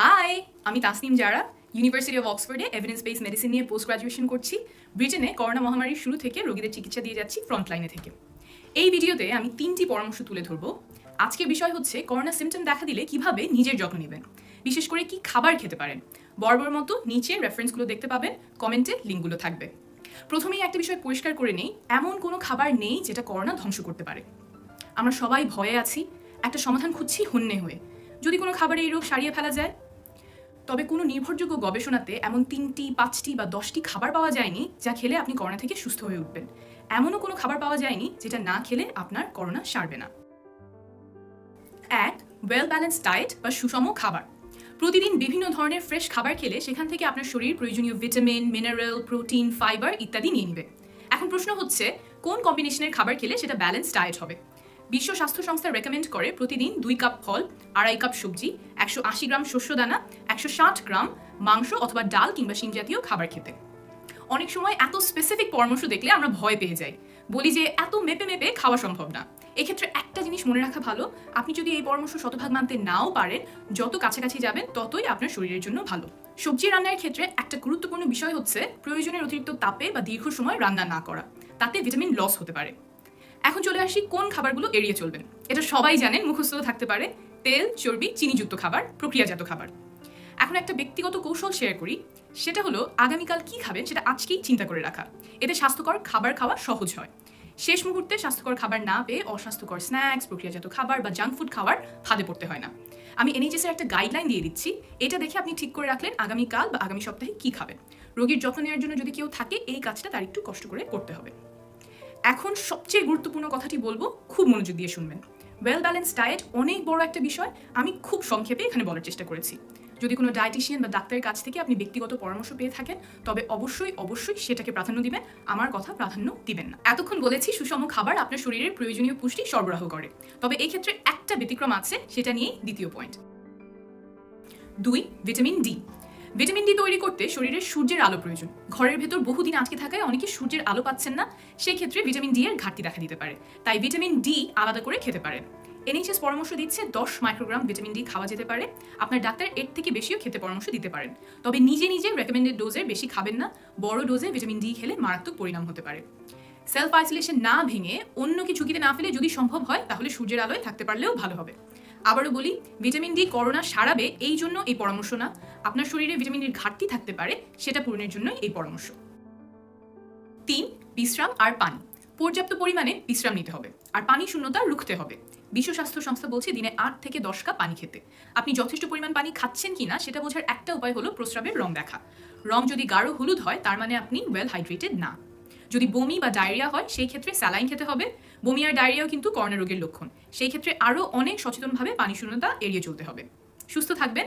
High আমি Tasnim Zara university of অক্সফোর্ডে evidence base medicine নিয়ে পোস্ট গ্রাজুয়েশন করছি। ব্রিটেনে করোনা মহামারীর শুরু থেকে রোগীদের চিকিৎসা দিয়ে যাচ্ছি ফ্রন্ট লাইনে থেকে। এই ভিডিওতে আমি তিনটি পরামর্শ তুলে ধরবো। আজকের বিষয় হচ্ছে করোনা সিমটম দেখা দিলে কীভাবে নিজের যত্ন নেবেন। বিশেষ করে কি খাবার খেতে পারেন। বর্বর মতো নিচে রেফারেন্সগুলো দেখতে পাবেন কমেন্টে লিঙ্কগুলো থাকবে। প্রথমেই একটা বিষয় পরিষ্কার করে নেই, এমন কোনো খাবার নেই যেটা করোনা ধ্বংস করতে পারে। আমরা সবাই ভয়ে আছি, একটা সমাধান খুঁজছি হন্যে হয়ে। যদি কোনো খাবারে এই রোগ সারিয়ে ফেলা যায় তবে কোনো নির্ভরযোগ্য গবেষণাতে এমন তিনটি, পাঁচটি বা দশটি খাবার পাওয়া যায়নি যা খেলে আপনি করোনা থেকে সুস্থ হয়ে উঠবেন। এমনও কোনো খাবার পাওয়া যায়নি যেটা না খেলে আপনার করোনা সারবে না। এক ওয়েল ব্যালেন্স ডায়েট বা সুষম খাবার। প্রতিদিন বিভিন্ন ধরনের ফ্রেশ খাবার খেলে সেখান থেকে আপনার শরীর প্রয়োজনীয় ভিটামিন মিনারেল প্রোটিন ফাইবার ইত্যাদি নিয়ে নেবে। এখন প্রশ্ন হচ্ছে, কোন কম্বিনেশনের খাবার খেলে সেটা ব্যালেন্স ডায়েট হবে? বিশ্ব স্বাস্থ্য সংস্থা রেকমেন্ড করে প্রতিদিন দুই কাপ ফল, আড়াই কাপ সবজি, একশো আশি গ্রাম শস্য দানা একশো ষাট গ্রাম মাংস অথবা ডাল কিংবা শিম জাতীয় খাবার খেতে। অনেক সময় এত স্পেসিফিক পরামর্শ দেখলে আমরা ভয় পেয়ে যাই। বলি যে, এত মেপে মেপে খাওয়া সম্ভব না। এক্ষেত্রে একটা জিনিস মনে রাখা ভালো, আপনি যদি এই পরামর্শ শতভাগ মানতে নাও পারেন, যত কাছাকাছি যাবেন ততই আপনার শরীরের জন্য ভালো। সবজি রান্নার ক্ষেত্রে একটা গুরুত্বপূর্ণ বিষয় হচ্ছে প্রয়োজনের অতিরিক্ত তাপে বা দীর্ঘ সময় রান্না না করা। তাতে ভিটামিন লস হতে পারে। এখন চলে আসি কোন খাবারগুলো এড়িয়ে চলবেন। এটা সবাই জানেন মুখস্থ থাকতে পারে। তেল, চর্বি, চিনিযুক্ত খাবার, প্রক্রিয়াজাত খাবার। এখন একটা ব্যক্তিগত কৌশল শেয়ার করি। সেটা হলো, আগামীকাল কি খাবেন সেটা আজকেই চিন্তা করে রাখা। এতে স্বাস্থ্যকর খাবার খাওয়া সহজ হয়। শেষ মুহূর্তে স্বাস্থ্যকর খাবার না পেয়ে অস্বাস্থ্যকর স্ন্যাক্স প্রক্রিয়াজাত খাবার বা জাঙ্ক ফুড খাওয়ার ফাঁদে পড়তে হয় না। আমি এনএইচএস এর একটা গাইডলাইন দিয়ে দিচ্ছি। এটা দেখে আপনি ঠিক করে রাখলেন আগামীকাল বা আগামী সপ্তাহে কি খাবেন। রোগীর যত্ন নেওয়ার জন্য যদি কেউ থাকে, এই কাজটা তার একটু কষ্ট করে করতে হবে। এখন সবচেয়ে গুরুত্বপূর্ণ কথাটি বলব, খুব মনোযোগ দিয়ে শুনবেন। ওয়েল ব্যালেন্স ডায়েট অনেক বড় একটা বিষয়। আমি খুব সংক্ষেপে এখানে বলার চেষ্টা করেছি। যদি কোনো ডায়েটিশিয়ান বা ডাক্তারের কাছ থেকে আপনি ব্যক্তিগত পরামর্শ পেয়ে থাকেন, তবে অবশ্যই অবশ্যই সেটাকে প্রাধান্য দিবেন। আমার কথা প্রাধান্য দিবেন না। এতক্ষণ বলেছি সুষম খাবার আপনার শরীরের প্রয়োজনীয় পুষ্টি সরবরাহ করে। তবে এই ক্ষেত্রে একটা ব্যতিক্রম আছে, সেটা নিয়ে দ্বিতীয় পয়েন্ট দুই ভিটামিন ডি ভিটামিন ডি তৈরি করতে শরীরের সূর্যের আলো প্রয়োজন। ঘরের ভেতর বহুদিন আটকে থাকায় অনেকে সূর্যের আলো পাচ্ছেন না সেই ক্ষেত্রে ভিটামিন ডি এর ঘাটতি দেখা দিতে পারে। তাই ভিটামিন ডি আলাদা করে খেতে পারেন। এনএইচএস পরামর্শ দিচ্ছে দশ মাইক্রোগ্রাম ভিটামিন ডি খাওয়া যেতে পারে। আপনার ডাক্তার এর থেকে বেশিও খেতে পরামর্শ দিতে পারেন। তবে নিজে নিজে রেকমেন্ডেড ডোজের বেশি খাবেন না, বড় ডোজে ভিটামিন ডি খেলে মারাত্মক পরিণাম হতে পারে। সেলফ আইসোলেশন না ভেঙে অন্য কি ঝুঁকিতে না ফেলে যদি সম্ভব হয়, তাহলে সূর্যের আলোয় থাকতে পারলেও ভালো হবে। আবারও বলি ভিটামিন ডি করোনা সারাবে এই জন্য এই পরামর্শ না। আপনার শরীরে ভিটামিন ডির ঘাটতি থাকতে পারে, সেটা পূরণের জন্য এই পরামর্শ। তিন, বিশ্রাম আর পানি। পর্যাপ্ত পরিমাণে বিশ্রাম নিতে হবে। আর পানি শূন্যতা রুখতে হবে। বিশ্ব স্বাস্থ্য সংস্থা বলছে দিনে আট থেকে দশ কাপ পানি খেতে। আপনি যথেষ্ট পরিমাণ পানি খাচ্ছেন কি না সেটা বোঝার একটা উপায় হলো প্রস্রাবের রং দেখা। রং যদি গাঢ় হলুদ হয়, তার মানে আপনি ওয়েল হাইড্রেটেড না। যদি বমি বা ডায়রিয়া হয়, সেই ক্ষেত্রে স্যালাইন খেতে হবে। বমি আর ডায়রিয়াও কিন্তু করোনা রোগের লক্ষণ। সেই ক্ষেত্রে আরও অনেক সচেতনভাবে পানি শূন্যতা এড়িয়ে চলতে হবে। সুস্থ থাকবেন